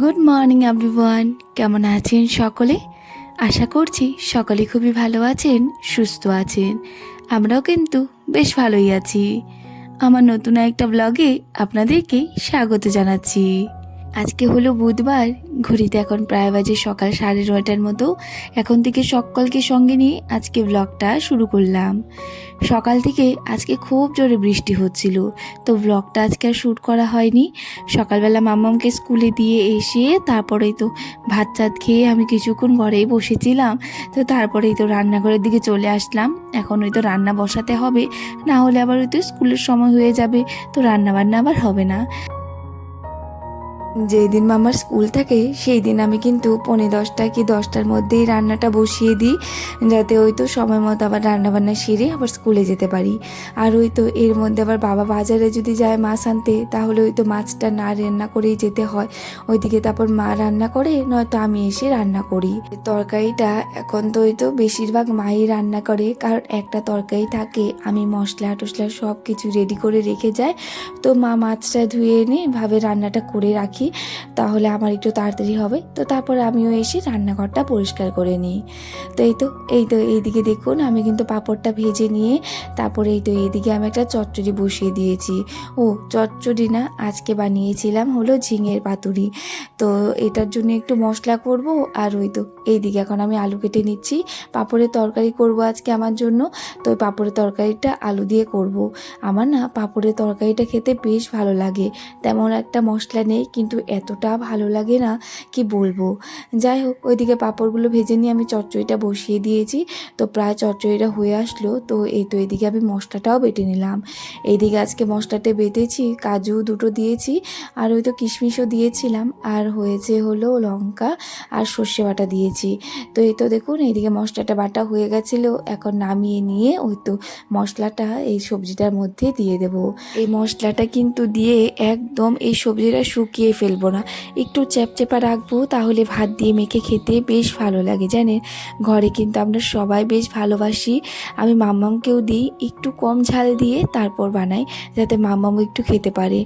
Good morning everyone কেমন আছেন সকলে? আশা করছি সকলে খুবই ভালো আছেন, সুস্থ আছেন। আমরাও কিন্তু বেশ ভালোই আছি। আমার নতুন একটা ব্লগে আপনাদেরকে স্বাগত জানাচ্ছি। আজকে হলো বুধবার, ঘড়িতে এখন প্রায় বাজে সকাল সাড়ে নয়টার মতো। এখন থেকে সকলকে সঙ্গে নিয়ে আজকে ব্লগটা শুরু করলাম। সকাল থেকে আজকে খুব জোরে বৃষ্টি হচ্ছিল, তো ব্লগটা আজকে আর শ্যুট করা হয়নি। সকালবেলা মাম্মামকে স্কুলে দিয়ে এসে তারপরেই তো ভাত চাত খেয়ে আমি কিছুক্ষণ ঘরেই বসেছিলাম, তো তারপরেই তো রান্নাঘরের দিকে চলে আসলাম। এখন ওই তো রান্না বসাতে হবে, না হলে আবার ওই তো স্কুলের সময় হয়ে যাবে, তো রান্না বান্না আবার হবে না। যেই দিন মামার স্কুল থাকে সেই দিন আমি কিন্তু পৌনে দশটা কি দশটার মধ্যেই রান্নাটা বসিয়ে দিই, যাতে ওই তো সময় মতো আবার রান্না বান্না সেরে আবার স্কুলে যেতে পারি। আর ওই তো এর মধ্যে আবার বাবা বাজারে যদি যায় মাছ আনতে, তাহলে ওই তো মাছটা না রান্না করেই যেতে হয়। ওইদিকে তারপর মা রান্না করে, নয়তো আমি এসে রান্না করি। তরকারিটা এখন তো ওই তো বেশিরভাগ মাই রান্না করে, কারণ একটা তরকারি থাকে, আমি মশলা টশলা সব কিছু রেডি করে রেখে যায় তো মা মাছটা ধুয়ে এনে ভাবে রান্নাটা করে রাখি। তাহলে আমার একটু তাড়াতাড়ি হবে। তো তারপরে আমিও এসে রান্নাঘরটা পরিষ্কার করে নিই। তো এই তো এই তো, এইদিকে দেখুন, আমি কিন্তু পাঁপড়টা ভেজে নিয়ে তারপরে এই তো এইদিকে আমি একটা চচ্চড়ি বসিয়ে দিয়েছি। ও, চচ্চড়ি না, আজকে বানিয়েছিলাম হলো ঝিঙের পাতুরি। তো এটার জন্য একটু মশলা করব আর ওই তো এইদিকে এখন আমি আলু কেটে নিচ্ছি। পাঁপড়ের তরকারি করব আজকে আমার জন্য। তো ওই পাঁপড়ের তরকারিটা আলু দিয়ে করব। আমার না পাঁপড়ের তরকারিটা খেতে বেশ ভালো লাগে। তেমন একটা মশলা নেই, কিন্তু এতটা ভালো লাগে না, কি বলব? যাই হোক, ওইদিকে পাঁপড়গুলো ভেজে নিয়ে আমি চচ্চড়িটা বসিয়ে দিয়েছি। তো প্রায় চচ্চড়িটা হয়ে আসলো, তো এই তো এদিকে আমি মশলাটাও বেটে নিলাম। এইদিকে আজকে মশলাটা বেটেছি, কাজু দুটো দিয়েছি, আর ওই তো কিশমিশও দিয়েছিলাম, আর হয়েছে হলো লঙ্কা আর সর্ষে বাটা দিয়েছি। তো এই তো দেখুন, এইদিকে মশলাটা বাটা হয়ে গেছিল, এখন নামিয়ে নিয়ে ওই তো মশলাটা এই সবজিটার মধ্যে দিয়ে দেব। এই মশলাটা কিন্তু দিয়ে একদম এই সবজিটা শুকিয়ে ফেলব না। একটু চ্যাপচেপা রাখব, তাহলে ভাত দিয়ে মেখে খেতে বেশ ভালো লাগে, জানেন? ঘরে কিন্তু আমরা সবাই বেশ ভালোবাসি। আমি মাম্মামকেও দিই, একটু কম ঝাল দিয়ে তারপর বানাই, যাতে মাম্মামও একটু খেতে পারে।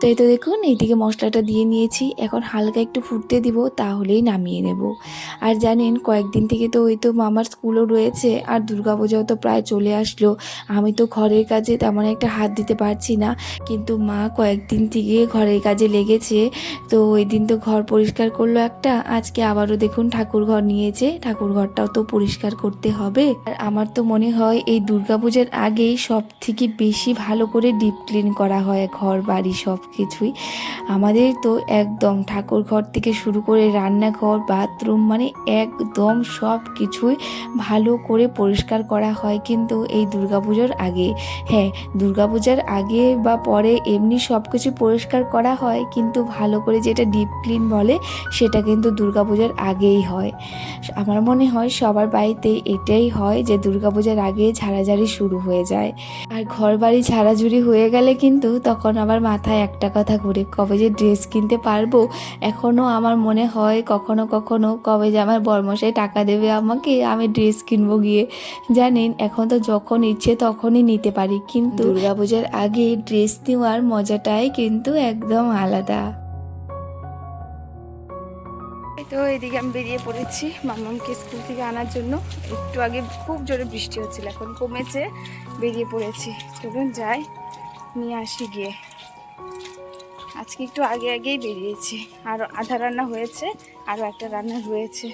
তো এই তো দেখুন, এইদিকে মশলাটা দিয়ে নিয়েছি। এখন হালকা একটু ফুটতে দিব, তাহলেই নামিয়ে নেব। আর জানেন, কয়েকদিন থেকে তো ওই তো মামার স্কুলও রয়েছে, আর দুর্গাপূজাও তো প্রায় চলে আসলো। আমি তো ঘরের কাজে তেমন একটা হাত দিতে পারছি না, কিন্তু মা কয়েকদিন থেকে ঘরের কাজে লেগেছে। তো ওই দিন তো ঘর পরিষ্কার করল একটা, আজকে আবারও দেখুন ঠাকুর ঘর নিয়েছে। ঠাকুর ঘরটাও তো পরিষ্কার করতে হবে। আর আমার তো মনে হয়, এই দুর্গাপূজার আগেই সব থেকে বেশি ভালো করে ডিপ ক্লিন করা হয়, ঘর, বাড়ি সব। কিছুই আমাদের তো একদম ঠাকুর ঘর থেকে শুরু করে রান্নাঘর, বাথরুম মানে একদম সব কিছুই ভালো করে পরিষ্কার করা হয় কিন্তু এই দুর্গাপুজোর আগে। হ্যাঁ দুর্গাপূজার আগে বা পরে এমনি সব কিছু পরিষ্কার করা হয় কিন্তু ভালো করে যেটা ডিপ ক্লিন বলে সেটা কিন্তু দুর্গাপূজার আগেই হয়। আমার মনে হয় সবার বাড়িতে এটাই হয় যে দুর্গাপূজার আগে ঝাড়াঝাড়ি শুরু হয়ে যায়। আর ঘর বাড়ি ঝাড়াঝুড়ি হয়ে গেলে কিন্তু তখন আবার মাথায় একটা কথা ঘুরে কবে যে ড্রেস কিনতে পারব এখনও আমার মনে হয় কখনো কখনো কবে যে আমার বরমশাই টাকা দেবে আমাকে, আমি ড্রেস কিনবো গিয়ে। জানেন, এখন তো যখন ইচ্ছে তখনই নিতে পারি, কিন্তু দুর্গাপূজার আগে ড্রেস নেওয়ার মজাটাই কিন্তু একদম আলাদা। তো এদিকে আমি বেরিয়ে পড়েছি মামামকে স্কুল থেকে আনার জন্য। একটু আগে খুব জোরে বৃষ্টি হচ্ছিল, এখন কমেছে, বেরিয়ে পড়েছি। চলুন যাই, নিয়ে আসি গিয়ে। আজকে একটু আগে আগেই বেরিয়েছি। আর আধা রান্না হয়েছে আরও একটা রান্না রয়েছে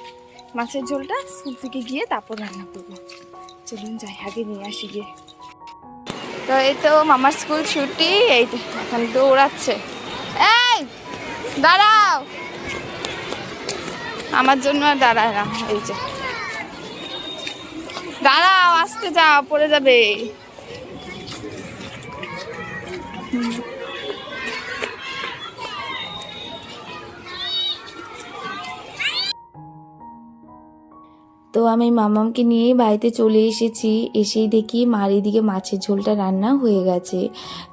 মাছের ঝোলটা স্কুল থেকে গিয়ে তারপর রান্না করব। চলুন যাই, আগে নিয়ে আসি গিয়ে। তো এই তো মামার স্কুল ছুটি, এই এখন দৌড়াচ্ছে এই, দাঁড়াও। আমার জন্য আর দাঁড়ায় না, এই যে। দাঁড়াও, আসতে যাও পড়ে যাবে। হুম। তো আমি মামামকে নিয়েই বাড়িতে চলে এসেছি। এসেই দেখি মার এদিকে মাছের ঝোলটা রান্না হয়ে গেছে।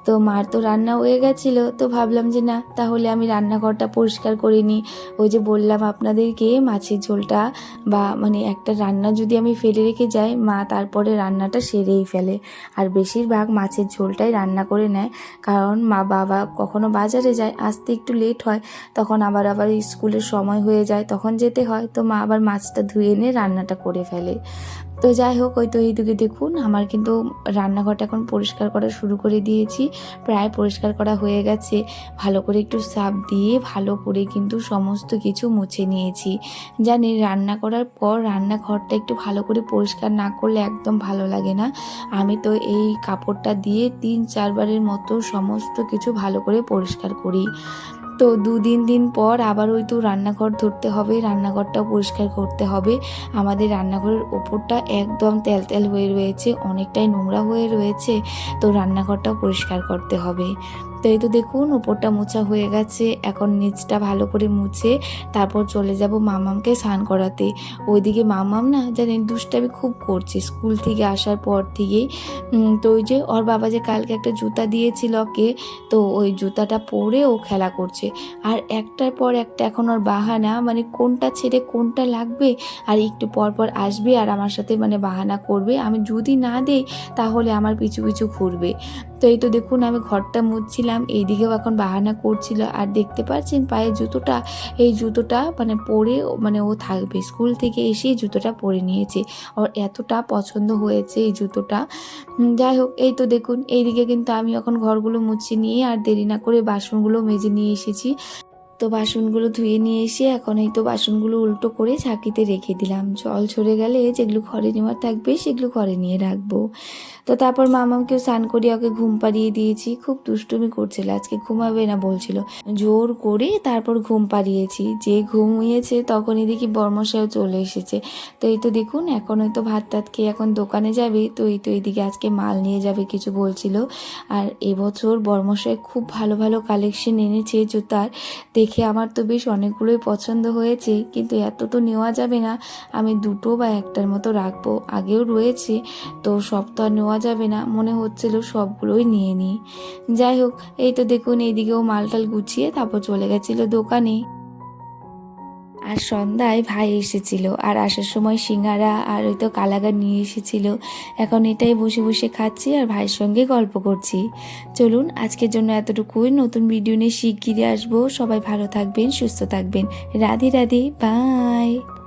তো মার তো রান্না হয়ে গেছিল, তো ভাবলাম যে না, তাহলে আমি রান্নাঘরটা পরিষ্কার করে নিই। ওই যে বললাম আপনাদেরকে, মাছের ঝোলটা বা মানে একটা রান্না যদি আমি ফেলে রেখে যাই, মা তারপরে রান্নাটা সেরেই ফেলে। আর বেশিরভাগ মাছের ঝোলটাই রান্না করে নেয়। কারণ মা বাবা কখনো বাজারে যায়, আসতে একটু লেট হয়, তখন আবার আবার স্কুলের সময় হয়ে যায়, তখন যেতে হয়। তো মা আবার মাছটা ধুয়ে এনে রান্নাটা করে ফেলে। তো যাই হোক, ওই তো এইদিকে দেখুন, আমার কিন্তু রান্নাঘরটা এখন পরিষ্কার করা শুরু করে দিয়েছি। প্রায় পরিষ্কার করা হয়ে গেছে। ভালো করে একটু সাপ দিয়ে ভালো করে কিন্তু সমস্ত কিছু মুছে নিয়েছি। জানি রান্না করার পর রান্নাঘরটা একটু ভালো করে পরিষ্কার না করলে একদম ভালো লাগে না। আমি তো এই কাপড়টা দিয়ে তিন চারবারের মতো সমস্ত কিছু ভালো করে পরিষ্কার করি। তো দু দিন দিন পর আবার ওই তো রান্নাঘর ধরতে হবে, রান্নাঘরটাও পরিষ্কার করতে হবে। আমাদের রান্নাঘরের ওপরটা একদম তেল তেল হয়ে রয়েছে, অনেকটাই নোংরা হয়ে রয়েছে, তো রান্নাঘরটাও পরিষ্কার করতে হবে। তো এই তো দেখুন, ওপরটা মোছা হয়ে গেছে। এখন নিচটা ভালো করে মুছে তারপর চলে যাব মামামকে স্নান করাতে। ওইদিকে মামাম না জানেন দুষ্টামি খুব করছে স্কুল থেকে আসার পর থেকেই। তো ওই যে ওর বাবা যে কালকে একটা জুতা দিয়েছিল ওকে, তো ওই জুতাটা পরে ও খেলা করছে। আর একটার পর একটা এখন ওর বাহানা মানে কোনটা ছেড়ে কোনটা লাগবে আর একটু পর পর আসবে আর আমার সাথে মানে বাহানা করবে। আমি যদি না দেই তাহলে আমার পিছু পিছু ঘুরবে। তো এই তো দেখুন, আমি ঘরটা মুছছিলাম, এইদিকেও এখন বাহানা করছিল। আর দেখতে পাচ্ছেন পায়ে জুতোটা, এই জুতোটা মানে পরে মানে ও থাকবে, স্কুল থেকে এসেই জুতোটা পরে নিয়েছে। ওর এতটা পছন্দ হয়েছে এই জুতোটা। যাই হোক, এই তো দেখুন, এইদিকে কিন্তু আমি এখন ঘরগুলো মুছে নিয়ে আর দেরি না করে বাসনগুলো মেজে নিয়ে এসেছি। তো বাসনগুলো ধুয়ে নিয়ে এসে এখন এই তো বাসনগুলো উল্টো করে ঝাঁকিতে রেখে দিলাম। জল ঝরে গেলে যেগুলো ঘরে নেওয়ার থাকবে সেগুলো ঘরে নিয়ে রাখব। তো তারপর মামাকেও স্নান করিয়ে ওকে ঘুম পাড়িয়ে দিয়েছি। খুব দুষ্টুমি করছিল, আজকে ঘুমাবে না বলছিল। জোর করে তারপর ঘুম পাড়িয়েছি। যে ঘুমিয়েছে তখনই দেখি বর্মশাও চলে এসেছে। তো এই তো দেখুন, এখন হয়তো ভাত টাত খেয়ে এখন দোকানে যাবে। তো এই তো এইদিকে আজকে মাল নিয়ে যাবে কিছু বলছিল। আর এবছর বর্মশাই খুব ভালো ভালো কালেকশন এনেছে জুতার। দেখে আমার তো বেশ অনেকগুলোই পছন্দ হয়েছে, কিন্তু এত তো নেওয়া যাবে না। আমি দুটো বা একটার মতো রাখব। আগেও রয়েছে, তো সব তো আর নেওয়া যাবে না। মনে হচ্ছিল সবগুলোই নিয়ে নিই। যাই হোক, এই তো দেখুন, এইদিকেও মালটাল গুছিয়ে তারপর চলে গেছিল দোকানে। আর সন্ধ্যায় ভাই এসেছিল, আর আসার সময় সিঙ্গারা আর ওই তো কালাগার নিয়ে এসেছিল। এখন এটাই বসে বসে খাচ্ছি আর ভাইয়ের সঙ্গে গল্প করছি। চলুন, আজকের জন্য এতটুকুই। নতুন ভিডিও নিয়ে শিগগিরই আসব। সবাই ভালো থাকবেন, সুস্থ থাকবেন। রাধে রাধে, বাই।